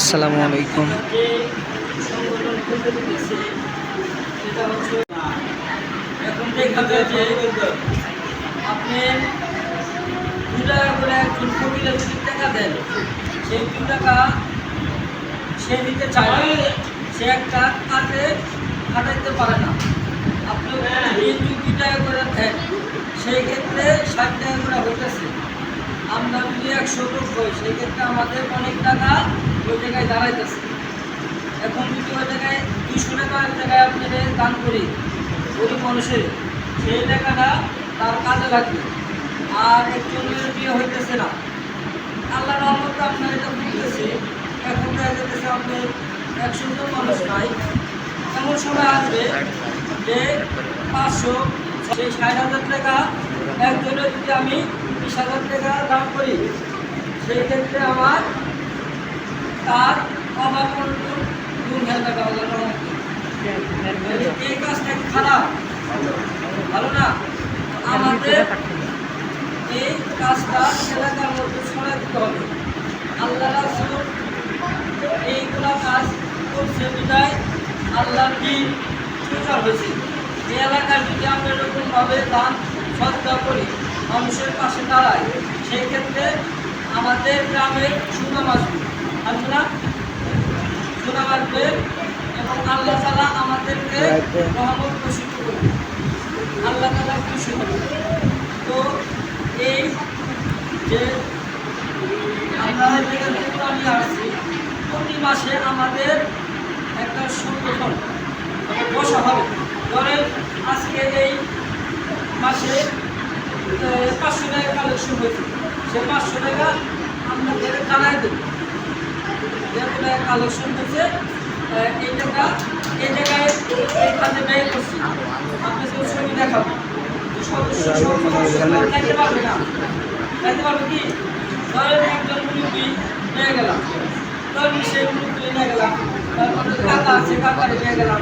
আসসালামু আলাইকুম। আপনি দু টাকা করে একজন টাকা দেন, সেই দু টাকা সে দিতে খাটাইতে পারে না। আপনি টাকা করে দেন, সেই ক্ষেত্রে ষাট টাকা করে হইতেছে। আমরা যদি একশো লোক হই, সেই ক্ষেত্রে আমাদের অনেক টাকা ওই জায়গায় দাঁড়াইতেছে। এখন যদি ওই জায়গায় দুশো টাকার জায়গায় আপনি দান করি, গরিব মানুষের, সেই টাকাটা তার কাজে লাগবে। আর একজনের বিয়ে হইতেছে না। আল্লাহ রহমতে আপনার এটা বুঝতেছে এখন দেখা যেতেছে আপনার একশো জন মানুষ নাই। এমন সময় আসবে যে পাঁচশো সেই ষাট হাজার টাকা একজনের যদি আমি বিশ হাজার টাকা দান করি, সেই ক্ষেত্রে আমার তার অভাব অনটন দূর যাবে আল্লাহ রহমতে এই কাজটা খারাপ। ভালো না? আমাদের এই কাজটা এলাকার মধ্যে ছড়া দিতে হবে। আল্লাহ রাসুল এইগুলা কাজ করছে বিদায় আল্লাহ দিন প্রচার হয়েছে। এই এলাকায় যদি আমরা এরকমভাবে দান সজ্জা করি, মানুষের পাশে দাঁড়াই সেই ক্ষেত্রে আমাদের গ্রামের সুনাম আসবে। আসবে না সুনাম এবং আল্লাহ তালা আমাদেরকে রহমত প্রসিদ্ধ করবে আল্লাহ তালা খুশি তো এই যে আমরা যেখান থেকে আমি আসছি প্রতি মাসে আমাদের একটা সংগঠন বসা হবে। ধরেন আজকে এই মাসে পাঁচশো টাকা কালেকশন হয়েছে। সে পাঁচশো টাকা আপনাদের জানাই দেব। কালেকশন হয়েছে এই টাকা এই জায়গায় ব্যয় সদস্য খাইতে পারবে না। খাইতে পারবে কি? ধরেন একজন মুরব্বী নিয়ে গেলাম। ধরেন সেই নিয়ে গেলাম। তারপরে কাকা আছে, কাকারে নিয়ে গেলাম।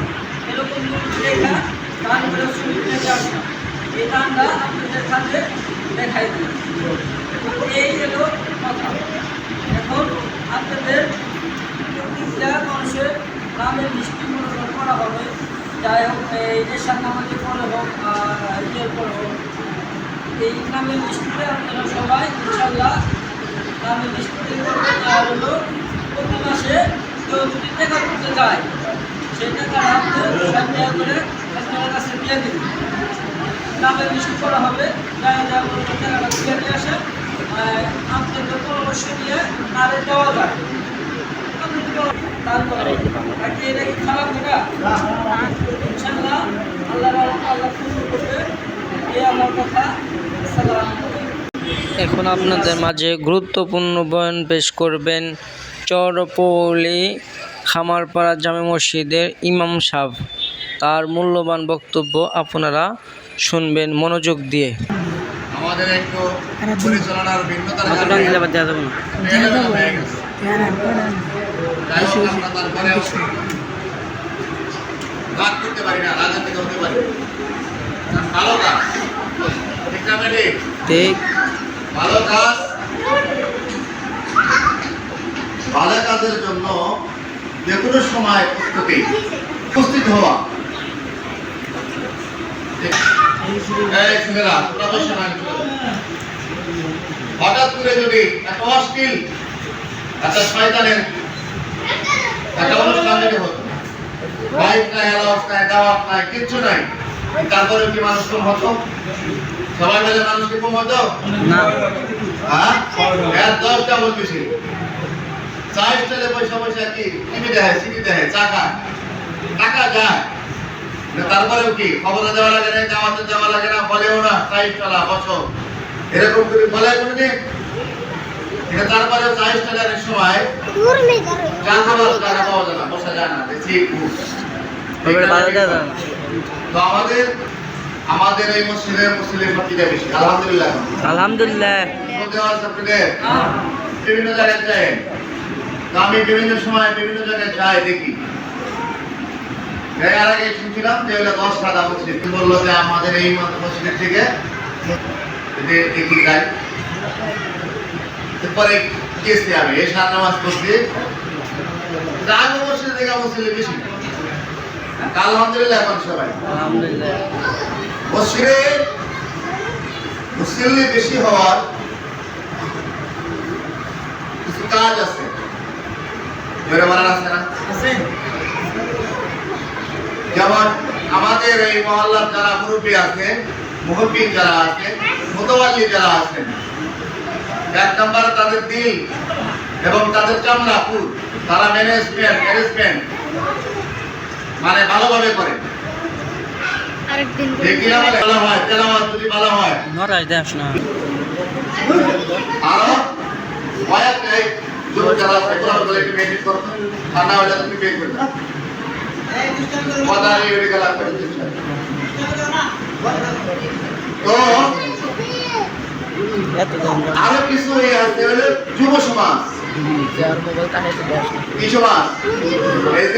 এরকম মুরব্বী দেখা দান করে ছবি নিয়ে এই দানটা আপনাদের কাছে দেখাই দিই এই হলো কথা। এখন আপনাদের প্রত্যেকটা মানুষের নামের লিস্টি মনোনয়ন করা হবে। যাই হোক, এই এশার নামাজে পরে হোক, আর ইয়ের পরে হোক। এই নামের লিস্টিতে আপনারা সবাই, ইনশাল্লাহ নামের লিস্টিতে করবেন আর হলো প্রতি মাসে কেউ যদি টাকা করতে যায় সেই টাকা টাকা করে আপনার কাছে দিয়ে দিন। নামের লিস্ট করা হবে। যারা যা টাকাটা তুলে নিয়ে আসে আপনাদের পরামর্শ নিয়ে তাদের দেওয়া যায়। নাকি এটা কি খারাপ টাকা ইনশাল্লাহ আল্লাহ আল্লাহ খুশি করবে। এই আমার কথা। সালাম এখন আপনাদের মাঝে গুরুত্বপূর্ণ বয়ান পেশ করবেন চরপৌলি খামারপাড়া জামে মসজিদের ইমাম সাহ তার মূল্যবান বক্তব্য আপনারা শুনবেন মনোযোগ দিয়ে। আমাদের একটু পরিচালনার ভিন্নতার আমরা তারপরেও রাগ করতে পারি না রাজা কাজ কাজ যে কোনো সময় প্রস্তুতি উপস্থিত হওয়া হঠাৎ করে যদি একটা অশ্লীল একটা শয়তানের একটা অনুষ্ঠান যদি হতো লাইট নাই অ্যালাউন্স নাই দাওয়াত নাই কিচ্ছু নাই। তারপরে কি মানুষ কম হতো? সবাই মিলে মানুষ কি কম হতো? না। হ্যাঁ? এর দশ ডাবল বেশি চা স্টাইলে পয়সা পয়সা কি টিভি দেখে সিটি দেখে চা খায়? টাকা যায়। তারপরেও কি? খবর দেওয়া লাগে না দাওয়াতে দেওয়া লাগে না বলেও না স্টালা এরকম করে বলে কোনদিন? এটা তারপরেও চা স্টাইলের সময় চা খাবার পাওয়া যায় না বসা যায় না তো আমাদের আমাদের এই মসজিদের মুসলিম ভর্তিটা বেশি আলহামদুলিল্লাহ। আলহামদুলিল্লাহ। বিভিন্ন জায়গায় যায় তো আমি বিভিন্ন সময় বিভিন্ন জায়গায় যাই দেখি। এর আগে শুনছিলাম যে ওটা দশ টাকা মসজিদ বলল যে আমাদের এই মসজিদের থেকে দেখি যাই। গেছি আমি এসা নামাজ থেকে মুসল্লি বেশি। আলহামদুলিল্লাহ এখন সবাই। মসজিদে মুসল্লি বেশি হওয়ার কিছু কাজ আছে। জোরে বলার আছে না? যেমন আমাদের এই মহল্লার যারা মুরব্বী আছেন মুহব্বিন যারা আছেন মোতওয়াল্লি যারা আছেন এক নম্বর তাদের দিল এবং তাদের চামড়া ফুল। তারা ম্যানেজমেন্ট ম্যানেজমেন্ট মানে ভালোভাবে করে। হয় হয়? আরও যারা মেনটেন করো। হলে তুমি কথা। তো আরও কিছু এই আছে হলো যুব সমাজ।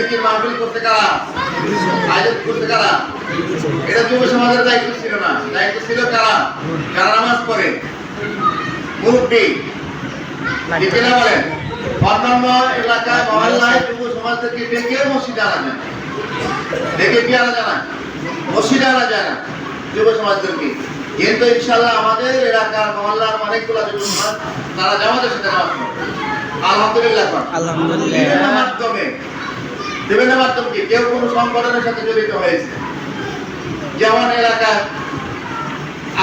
কি মাহফিল করতে কারা? আয়োজন করতে কারা? এটা যুব সমাজের দায়িত্ব ছিল না। দায়িত্ব ছিল কারা? কারা নামাজ পড়ে? মুরব্বী। না বলেন? অন্যান্য এলাকায় মহল্লায় যুব সমাজদেরকে ডেকে মসজিদে আনা যায় ডেকে কি আনা যায় না? মসজিদে আনা যায় না যুব সমাজদেরকে। কিন্তু ইনশাল্লাহ আমাদের এলাকার মহল্লার অনেকগুলো যুব তারা জামাতের সাথে নামাজ আলহামদুলিল্লাহ আলহামদুলিল্লাহ। মাধ্যমে। বিভিন্ন মাধ্যমে কি? কেউ কোনো সংগঠনের সাথে জড়িত হয়েছে? যেমন এলাকায়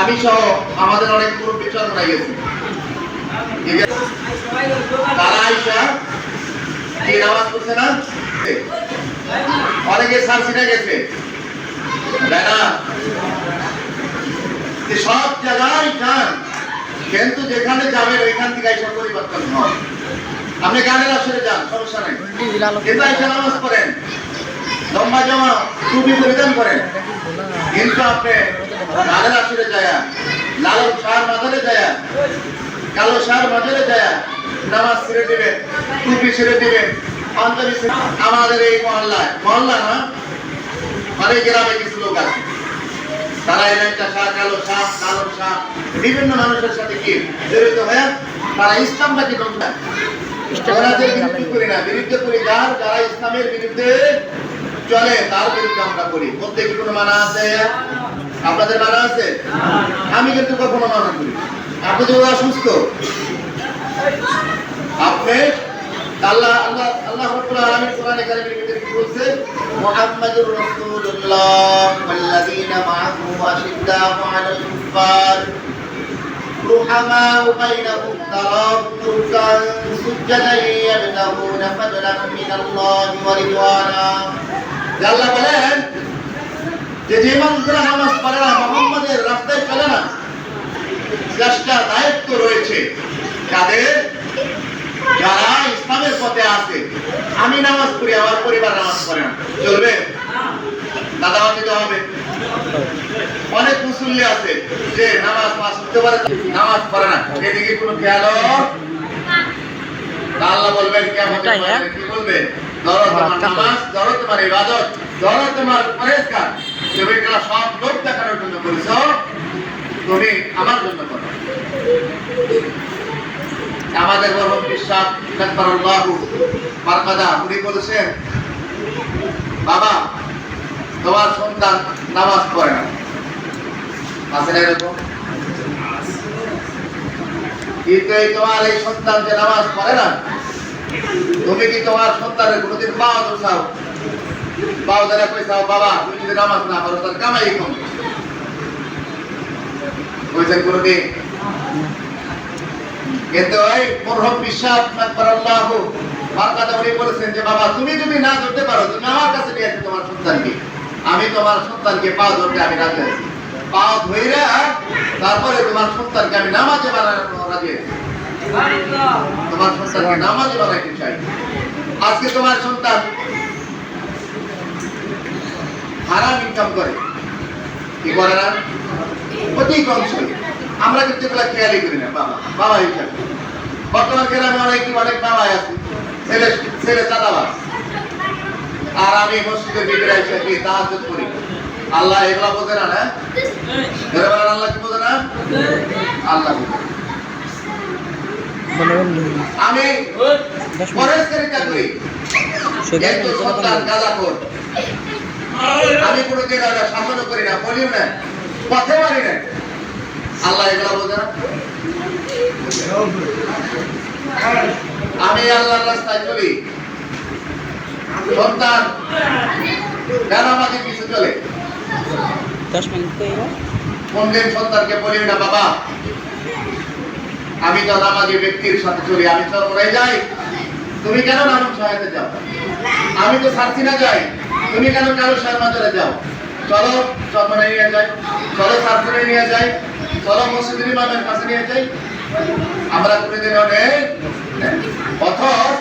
আমি সহ আমাদের অনেক পুরো বিচার করা গেছে। তারা আইসা কি নামাজ পড়ছে না? অনেকে সার্সিনা গেছে। তাই না? যে সব জায়গায় যান কিন্তু যেখানে যাবেন ওইখান থেকে আইসা পরিবর্তন হয় আপনি গানের আসরে যান, সমস্যা কিন্তু নামাজ পড়েন। লম্বা জামা টুপি পরিধান করেন। কিন্তু আপনি গানের আসরে যায় শাহর মাজারে যায়, কালো মাজারে যায়, নামাজ ছেড়ে দিবেন, টুপি ছেড়ে দিবেন আমাদের এই মহল্লায় মহল্লা না, অনেক গ্রামে কিছু লোক আছে। তারা এলাকা শাহ কালো শাহ কালো শাহ বিভিন্ন মানুষের সাথে কি জড়িত হয়ে তারা ইসলামটাকে ধ্বংস করে। আমরা যে বিরুদ্ধে করি। না বিরুদ্ধে করি যার যারা ইসলামের বিরুদ্ধে চলে তার বিরুদ্ধে আমরা করি। বলতে কি কোনো মানা আছে? আপনাদের মানা আছে? আমি কিন্তু কখনো মানা করি আপনি তো অসুস্থ। আপনি আল্লাহ আল্লাহ আল্লাহ রাব্বুল আলামিন কোরআনে কারীমের ভিতরে কি বলছে মুহাম্মাদুর রাসূলুল্লাহ ওয়াল্লাযীনা মাআহু আশিদ্দাউ আলাল কুফফার رحماء بينهم تراهم ركعا سجدا يبتغون فضلا من الله ورضوانا আল্লাহ বলেন যে যে মানুষরা নামাজ পড়ে না মোহাম্মদের রাস্তায় চলে না চেষ্টা দায়িত্ব রয়েছে যাদের যারা ইসলামের পথে আছে আমি নামাজ পড়ি আমার পরিবার নামাজ পড়ে না। চলবে? দাদা দিতে হবে। অনেক মুসল্লি আছে যে নামাজ পাস করতে পারে নামাজ পড়ে না। এদিকে কোনো খেয়াল আল্লাহ বলবেন কেমন হ্যাঁ? কি বলবে? ধরো তোমার নামাজ ধরো তোমার ইবাদত ধরো তোমার পরেজগার। তুমি এগুলা সব লোক দেখানোর জন্য করেছ? তুমি আমার জন্য করো। আমাদের বড় বিশ্বাস মারকাদা উনি বলেছেন, বাবা, তোমার সন্তান নামাজ পড়ে না। এরকম? কিন্তু এই তোমার এই সন্তান যে নামাজ পড়ে না, তুমি কি তোমার সন্তানের কোনোদিন পাও তো চাও পাও দ্বারা কইসাও বাবা, তুমি যদি নামাজ না পড়ো তার কামাই কম। কোনোদিন? কিন্তু ওই মরহম বিশ্বাস আকবর আল্লাহ মার্কাদা উনি বলেছেন যে, বাবা, তুমি যদি না ধরতে পারো, তুমি আমার কাছে নিয়ে আসো তোমার সন্তানকে। আমি তোমার সন্তানকে পা ধরতে আমি রাজি আছি। পা ধইরা তারপরে তোমার সন্তানকে আমি নামাজে বানানো রাজি আছি। তোমার সন্তানকে নামাজে বানাইতে চাই। আজকে তোমার সন্তান হারাম ইনকাম করে। কি করে না? অতি কম ছিল আমরা কিন্তু এগুলা খেয়ালই করি না, বাবা বাবা হিসাবে বর্তমান গ্রামে অনেক অনেক বাবা আছে, ছেলে ছেলে চাঁদাবাজ। আর আমি মসজিদের ভিতরে এসে কি তাহাজ্জুদ করি? আল্লাহ এগুলা বোঝে না না? আল্লাহ কি বোঝে না? আল্লাহ আমি। আমি কোনো শাসনও করি না, বলিও না, পথে মারি না। আল্লাহ এগুলো বোঝে না? আমি আল্লাহর রাস্তায় চলি। সন্তান কেন আমাকে কিছু চলে? তো এলো। সন্তানকে বলি না বাবা আমি তো নামাজি ব্যক্তির সাথে চলি আমি তো ওরাই যাই। তুমি কেন নামাজ সহায়তা যাও? আমি তো সার্থি না যাই। তুমি কেন কারও সারমাজারে যাও? চলো চন্দনে নিয়ে যাই। চলো সার্থনে নিয়ে যাই। চলো মসজিদের কাছে নিয়ে যাই। আমরা কোনোদিন অনেক অথচ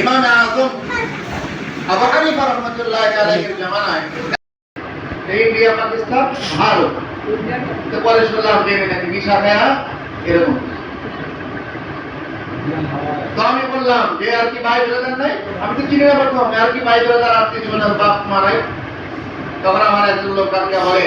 ইমাম আজম আবু রহমতুল্লাহ আলাইহির জামানায় ইন্ডিয়া, পাকিস্তান, ভারত। তো পরে শুনলাম যে নাকি খায়া এরকম। তো আমি বললাম যে আর কি ভাই ব্রাদার নাই? আমি তো চিনি না আর কি ভাই ব্রাদার আত্মীয় জীবনের বাপ মারাই। তখন আমার একজন লোক কালকে বলে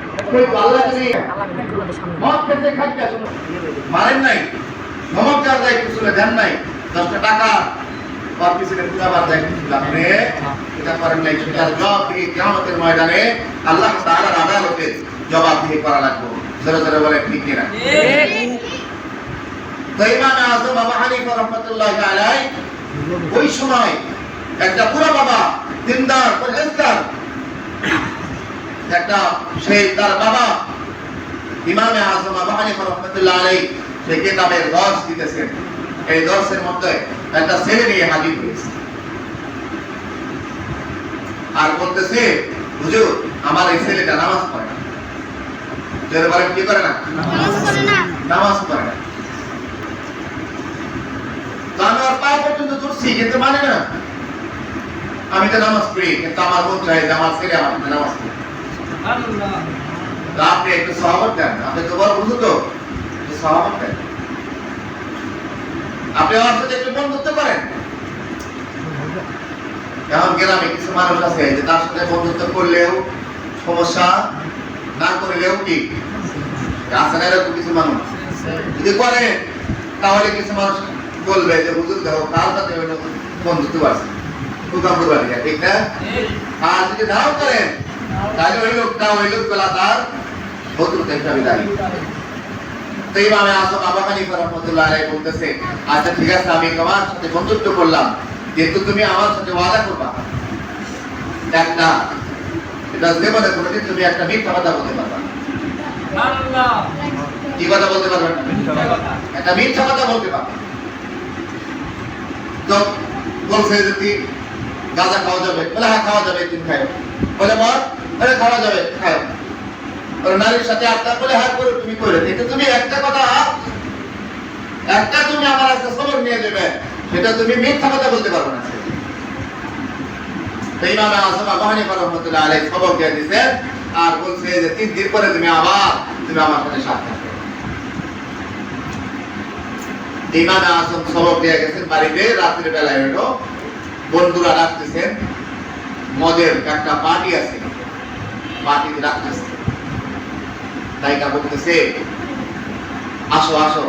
আল্লাহ যদি মদ খেতে খাইতে মারেন নাই? নমক কিছু দেন নাই? দশটা টাকা। বাদ পিছনে পূজা বাদ কিছু আপনি এটা করেন নাই। সেটার জবাব দিয়ে কেমতের ময়দানে আল্লাহ তাআলার আদালতে জবাব দিয়ে করা লাগবে। জোরে জোরে বলে ঠিক কিনা? তো ইমাম আজম আবু হানিফা রহমতুল্লাহ আলাইহি ওই সময় একটা পুরো বাবা দিনদার পরহেজগার একটা সেই তার বাবা। ইমামে আজম আবু হানিফা রহমতুল্লাহ আলাইহি সেই কিতাবের দর্শ দিতেছেন। এই দর্শের মধ্যে একটা ছেলে নিয়ে হাজির হয়েছে। আর বলতেছে হুজুর আমার এই ছেলেটা নামাজ পড়ে না। জোরে বলেন কি করে না? নামাজ পড়ে না। আমি ওর পা পর্যন্ত ধরছি কিন্তু মানে না। আমি তো নামাজ পড়ি কিন্তু আমার মন চাই যে আমার ছেলে আমার নামাজ পড়ে আপনি একটু সহমত আপনি তো বড় বুঝুন তো একটু আপনি আমার সাথে একটু বন্ধুত্ব করেন এখন গ্রামে কিছু মানুষ আছে, যে তার সাথে বন্ধুত্ব করলেও সমস্যা না করলেও কি? আছে না এরকম কিছু মানুষ? যদি করে, তাহলে কিছু মানুষ বলবে যে, হুজুর, দেখো সাথে হইল বন্ধুত্ব আছে। ঠিক না? আর যদি নাও করেন তাহলে ওই লোকটা ওই লোক বেলা তার শত্রুতা হিসাবে দাঁড়িয়ে। তো ইমামে আসম আবু হানিফা রাহমাতুল্লাহ আলাইহি বলতেছে আচ্ছা ঠিক আছে আমি তোমার সাথে বন্ধুত্ব করলাম কিন্তু তুমি আমার সাথে ওয়াদা করবা একটা এটা জীবনে কোনোদিন তুমি একটা মিথ্যা কথা বলতে পারবা কি কথা বলতে পারবে একটা মিথ্যা কথা বলতে পারবে তো বলছে যে তুই গাঁজা খাওয়া যাবে। বলে হ্যাঁ খাওয়া যাবে তুমি খাও বলে মদ খাওয়া যাবে নারীর সাথে হ্যাঁ করো, তুমি করে। তুমি একটা কথা, একটা তুমি আমার একটা সবর নিয়ে সেটা তুমি মিথ্যা কথা বলতে না। সবক দিয়ে আর বলছে যে তিন দিন পরে তুমি আবার, তুমি আমার সাথে সাক্ষাৎ করো। ইমামে সবক দিয়ে গেছেন বাড়িতে রাত্রে বেলায় হলো বন্ধুরা ডাকতেছেন, মদের একটা পার্টি আছে। পার্টিতে ডাকতেছে নায়িকা বলতেছে, আসো আসো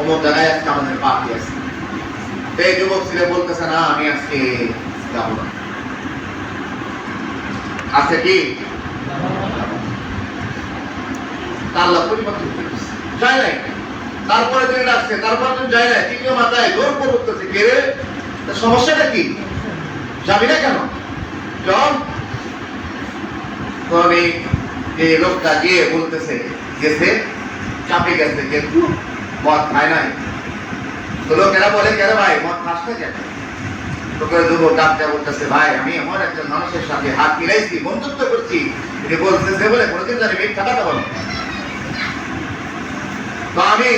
অমুক জায়গায় আজকে আমাদের পার্টি আছে। তো এই যুবক ছেলে বলতেছে, না, আমি আজকে যাব না। আছে কি? পরিবর্তন যায় নাই। তারপরে তিনি ডাকছে তারপরে তুমি যায় নাই। তৃতীয় মাথায় জোর করে উঠতেছে কে রে? তা সমস্যাটা কি? যাবি না কেন? চল তখন এই লোকটা গিয়ে বলতেছে গেছে চাপে গেছে, কিন্তু মদ খায় নাই। তো লোকেরা বলে কেন ভাই, মদ খাস না কেন? লোকের যুবক ডাক্তার বলতেছে, ভাই, আমি এমন একজন মানুষের সাথে হাত মিলাইছি, বন্ধুত্ব করছি। তিনি বলতেছে বলে কোনোদিন জানি মিথ্যা কথা বলো তো আমি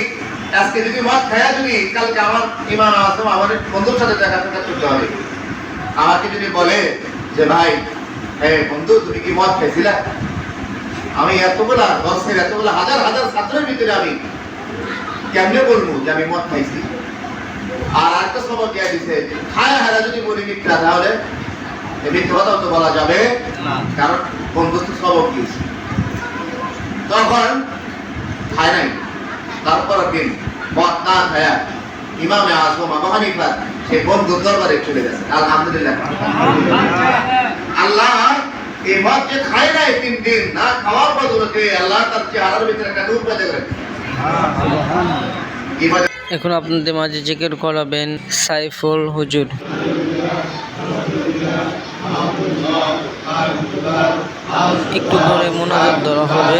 আজকে যদি মদ খায়া যদি কালকে আমার ইমান আসম আমার বন্ধুর সাথে দেখা সাক্ষাৎ করতে হবে। আমাকে যদি বলে যে, ভাই হ্যাঁ বন্ধু তুমি কি মদ খাইছিলা? আমি এতগুলা দশের এতগুলা হাজার হাজার ছাত্রের ভিতরে আমি কেমনে বলব যে আমি মদ খাইছি? আর একটা সবক দিয়া দিছে? খায় হারা যদি বলি মিথ্যা তাহলে এ মিথ্যা কথাও তো বলা যাবে। কারণ বন্ধুত্ব সবক দিয়েছে তখন খায় নাই। তারপরের দিন মদ না খায়া ইমামে সে বন্ধুর দরবারে চলে গেছে। আলহামদুলিল্লাহ। আল্লাহ এই মদ যে খায় নাই তিন দিন না খাওয়ার বদলতে আল্লাহ তার চেহারার ভিতরে একটা নূর পেতে এখন আপনাদের মাঝে জিকির করাবেন সাইফুল হুজুর। একটু পরে মনোযোগ ধরা হবে।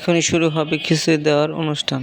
এখনই শুরু হবে খিচুড়ি দেওয়ার অনুষ্ঠান।